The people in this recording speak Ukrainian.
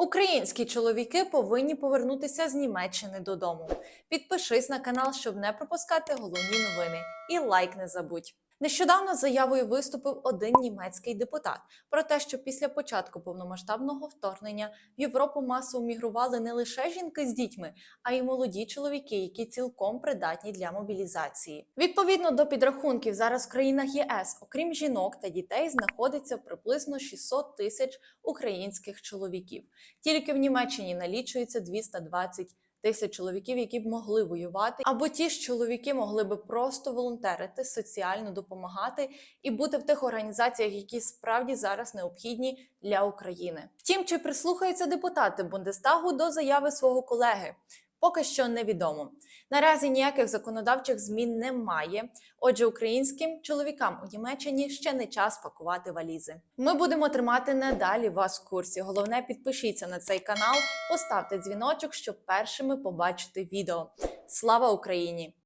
Українські чоловіки повинні повернутися з Німеччини додому. Підпишись на канал, щоб не пропускати головні новини. І лайк не забудь. Нещодавно заявою виступив один німецький депутат про те, що після початку повномасштабного вторгнення в Європу масово мігрували не лише жінки з дітьми, а й молоді чоловіки, які цілком придатні для мобілізації. Відповідно до підрахунків, зараз в країнах ЄС, окрім жінок та дітей, знаходиться приблизно 600 тисяч українських чоловіків. Тільки в Німеччині налічується 220 тисяч чоловіків, які б могли воювати, або ті ж чоловіки могли би просто волонтерити, соціально допомагати і бути в тих організаціях, які справді зараз необхідні для України. Втім, чи прислухаються депутати Бундестагу до заяви свого колеги? Поки що невідомо. Наразі ніяких законодавчих змін немає. Отже, українським чоловікам у Німеччині ще не час пакувати валізи. Ми будемо тримати надалі вас в курсі. Головне, підпишіться на цей канал, поставте дзвіночок, щоб першими побачити відео. Слава Україні!